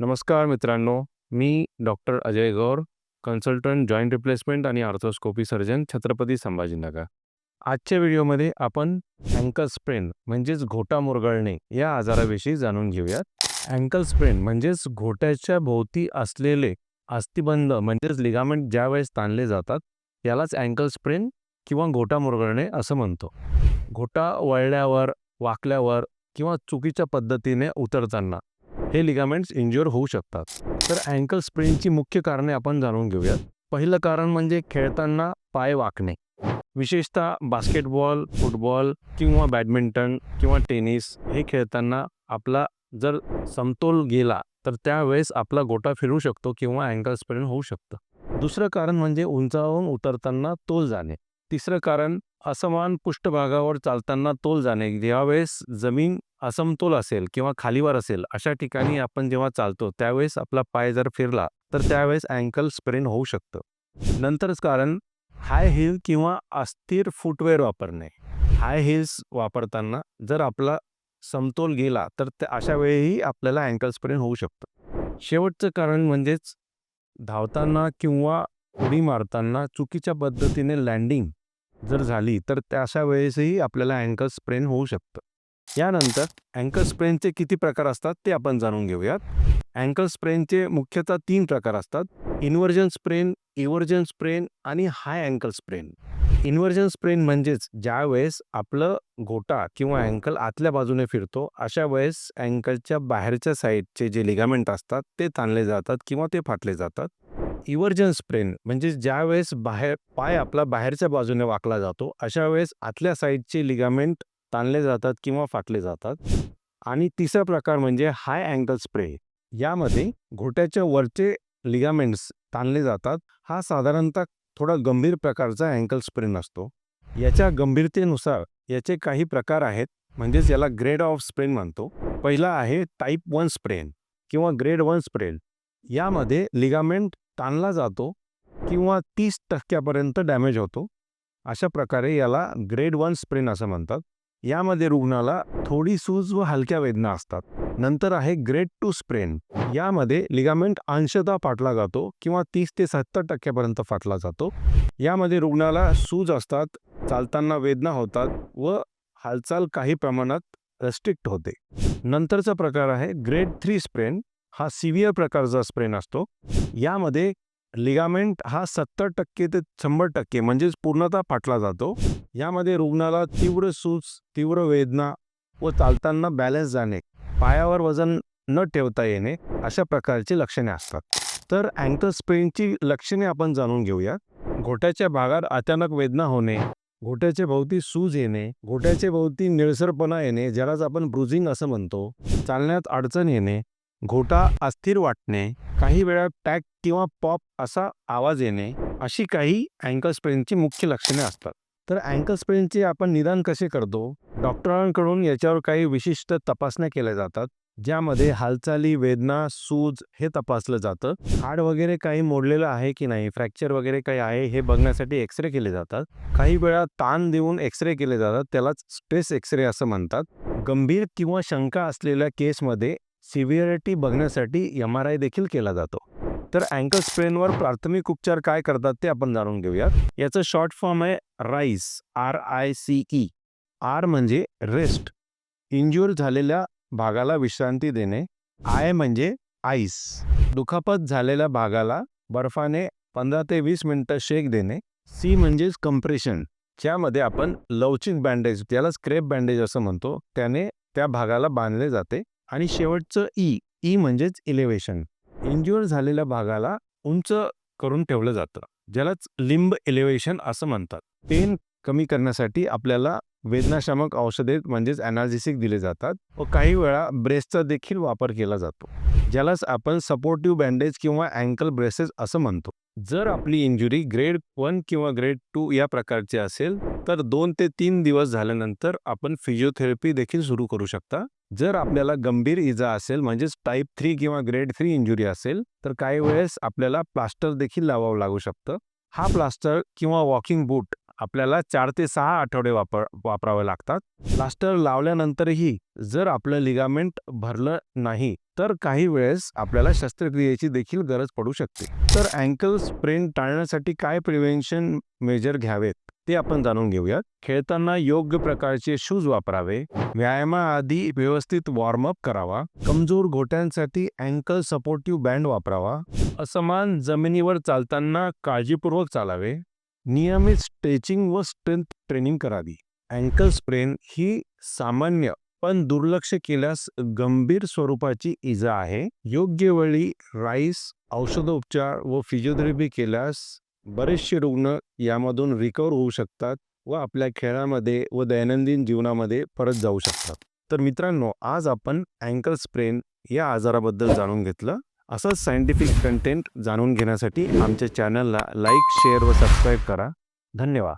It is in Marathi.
नमस्कार मित्रांनो मी doctor Ajay Gaur consultant joint replacement आणि आर्थोस्कोपी सर्जन छत्रपती संभाजीनगर. आजच्या व्हिडिओमध्ये आपण अँकल स्प्रेन म्हणजेच घोटा मुरगळणे या आजाराविषयी जाणून घेऊयात. अँकल स्प्रेन म्हणजेच घोट्याच्या भोवती असलेले अस्थिबंध म्हणजेच लिगामेंट ज्या वेळेस ताणले जातात यालाच अँकल स्प्रेन किंवा घोटा मुरगळणे असं म्हणतो. घोटा वळल्यावर वाकल्यावर किंवा चुकीच्या पद्धतीने उतरताना हे लिगामेंट्स इंज्युअर होऊ शकतात. तर अँकल स्प्रेनची मुख्य कारणे आपण जाणून घेऊयात. पहिलं कारण म्हणजे खेळताना पाय वाकणे. विशेषतः बास्केटबॉल फुटबॉल किंवा बॅडमिंटन किंवा टेनिस हे खेळताना आपला जर समतोल गेला तर त्यावेळेस आपला गोटा फिरू शकतो किंवा अँकल स्प्रेन होऊ शकतं. दुसरं कारण म्हणजे उंचावून उतरताना तोल जाणे. तिसरं कारण असमान पृष्ठभागावर चालताना तोल जाणे ज्यावेळेस जमीन असमतोल असेल किंवा खालीवर असेल अशा ठिकाणी आपण जेव्हा चालतो त्यावेळेस आपला पाय जर फिरला तर त्यावेळेस अँकल स्प्रेन होऊ शकतं. नंतरच कारण हाय हिल किंवा अस्थिर फुटवेअर वापरणे. हाय हिल्स वापरताना जर आपला समतोल गेला तर त्या अशा वेळीही आपल्याला अँकल स्प्रेन होऊ शकतं. शेवटचं कारण म्हणजेच धावताना किंवा उडी मारताना चुकीच्या पद्धतीने लँडिंग जर झाली तर त्या अशा वेळेसही आपल्याला अँकल स्प्रेन होऊ शकतं. यानंतर अँकल स्प्रेनचे किती प्रकार असतात ते आपण जाणून घेऊयात. अँकल स्प्रेनचे मुख्यतः तीन प्रकार असतात. इन्व्हर्जन स्प्रेन इव्हर्जन स्प्रेन आणि high ankle sprain inversion sprain म्हणजेच ज्या वेळेस आपलं गोटा किंवा अँकल आतल्या बाजूने फिरतो अशा वेळेस अँकलच्या बाहेरच्या साईडचे जे लिगामेंट असतात ते ताणले जातात किंवा ते फाटले जातात. इव्हर्जन स्प्रेन म्हणजे ज्या वेळेस बाहेर पाय आपला बाहेरच्या बाजूने वाकला जातो अशा वेळेस आतल्या साईडचे लिगामेंट ताणले जातात किंवा फाटले जातात. आणि तिसरा प्रकार म्हणजे हाय अँगल स्प्रे. यामध्ये घोट्याच्या वरचे लिगामेंट्स ताणले जातात. हा साधारणतः थोडा गंभीर प्रकारचा अँकल स्प्रेन असतो याच्या गंभीरतेनुसार याचे काही प्रकार आहेत म्हणजेच याला ग्रेड ऑफ स्प्रेन म्हणतो. पहिला आहे टाईप वन स्प्रेन किंवा ग्रेड वन स्प्रेन. यामध्ये लिगामेंट ताणला जातो किंवा तीस टक्क्यापर्यंत डॅमेज होतो. अशा प्रकारे याला ग्रेड वन स्प्रेन असं म्हणतात. यामध्ये रुग्णाला थोडी सूज व हलक्या वेदना असतात. नंतर आहे ग्रेड टू स्प्रेन. यामध्ये लिगामेंट अंशतः फाटला जातो किंवा तीस ते सत्तर टक्क्यापर्यंत फाटला जातो. यामध्ये रुग्णाला सूज असतात चालताना वेदना होतात व हालचाल काही प्रमाणात रेस्ट्रिक्ट होते. नंतरचा प्रकार आहे ग्रेड थ्री स्प्रेन. हा सिव्हिअर प्रकारचा स्प्रेन असतो यामध्ये लिगामेंट हा सत्तर टक्के ते शंभर टक्के म्हणजेच पूर्णतः फाटला जातो. यामध्ये रुग्णाला तीव्र सूज तीव्र वेदना व चालताना बॅलन्स जाणे पायावर वजन न ठेवता येणे अशा प्रकारची लक्षणे असतात. तर अँकल स्प्रेनची लक्षणे आपण जाणून घेऊया. घोट्याच्या भागात अचानक वेदना होणे घोट्याच्या भोवती सूज येणे घोट्याच्या भोवती निळसरपणा येणे ज्यालाच आपण ब्रुझिंग असं म्हणतो. चालण्यात अडचण येणे घोटा अस्थिर वाटणे काही वेळा टॅक किंवा पॉप असा आवाज येणे अशी काही अँकल स्प्रेनची मुख्य लक्षणे असतात. तर अँकल स्प्रेनचे आपण निदान कसे करतो? डॉक्टरांकडून याच्यावर काही विशिष्ट तपासण्या केल्या जातात ज्यामध्ये हालचाली वेदना सूज हे तपासलं जातं. हाड वगैरे काही मोडलेलं आहे की नाही? फ्रॅक्चर वगैरे काही आहे हे बघण्यासाठी एक्सरे केले जातात. काही वेळा ताण देऊन एक्सरे केले जातात त्यालाच स्ट्रेस एक्सरे असं म्हणतात. गंभीर किंवा शंका असलेल्या केसमध्ये सिव्हिअरिटी बघण्यासाठी एम आर आय देखील केला जातो. तर अँकल स्प्रेनवर प्राथमिक उपचार काय करतात ते आपण जाणून घेऊया याचं शॉर्ट फॉर्म आहे RICE R I C E R म्हणजे रेस्ट इंज्युअर झालेल्या भागाला विश्रांती देणे. आय म्हणजे आईस दुखापत झालेल्या भागाला बर्फाने पंधरा ते वीस मिनिटं शेक देणे. सी म्हणजेच कम्प्रेशन ज्यामध्ये आपण लवचिक बँडेज त्याला स्क्रेप बँडेज असं म्हणतो त्याने त्या भागाला बांधले जाते. आणि शेवटचं ई ई म्हणजेच इलेव्हेशन इंज्युअर झालेल्या भागाला उंच करून ठेवलं जातं ज्यालाच लिंब इलेव्हेशन असं म्हणतात. पेन कमी करण्यासाठी आपल्याला वेदनाशामक औषधे म्हणजेच अनाल्जेसिक दिले जातात व काही वेळा ब्रेसचा देखील वापर केला जातो ज्यालाच आपण सपोर्टिव्ह बँडेज किंवा अँकल ब्रेसेस असं म्हणतो. जर आपली इंजुरी ग्रेड वन किंवा ग्रेड टू या प्रकारची असेल तर दोन ते तीन दिवस झाल्यानंतर आपण फिजिओथेरपी देखील सुरू करू शकता. जर आपल्याला गंभीर इजा असेल म्हणजेच टाईप थ्री किंवा ग्रेड थ्री इंजुरी असेल तर काही वेळेस आपल्याला प्लास्टर देखील लावावं लागू शकतं. हा प्लास्टर किंवा वॉकिंग बूट आपल्याला चार ते सहा आठवडे वापर वापरावे लागतात. प्लास्टर लावल्यानंतरही जर आपलं लिगामेंट भरलं नाही तर काही वेळेस आपल्याला शस्त्रक्रियेची देखील गरज पडू शकते. तर अँकल स्प्रेन टाळण्यासाठी काय प्रिव्हेन्शन मेजर घ्यावेत? ते आपण जाणून घेऊयात. खेळताना योग्य प्रकारचे शूज वापरावे. व्यायामाआधी व्यवस्थित वॉर्मअप करावा. कमजोर घोट्यांसाठी अँकल सपोर्टिव्ह बँड वापरावा. असमान जमिनीवर चालताना काळजीपूर्वक चालावे. नियमित स्ट्रेचिंग व स्ट्रेंथ ट्रेनिंग करावी. अँकल स्प्रेन ही सामान्य पण दुर्लक्ष केल्यास गंभीर स्वरूपाची इजा आहे. योग्य वेळी राईस औषधोपचार व फिजिओथेरपी केल्यास बरेचसे रुग्ण यामधून रिकवर होऊ शकतात व आपल्या खेळामध्ये व दैनंदिन जीवनामध्ये परत जाऊ शकतात. तर मित्रांनो आज आपण अँकल स्प्रेन या आजाराबद्दल जाणून घेतलं. असंच सायंटिफिक कंटेंट जाणून घेण्यासाठी आमच्या चॅनलला लाईक शेअर व सबस्क्राईब करा. धन्यवाद.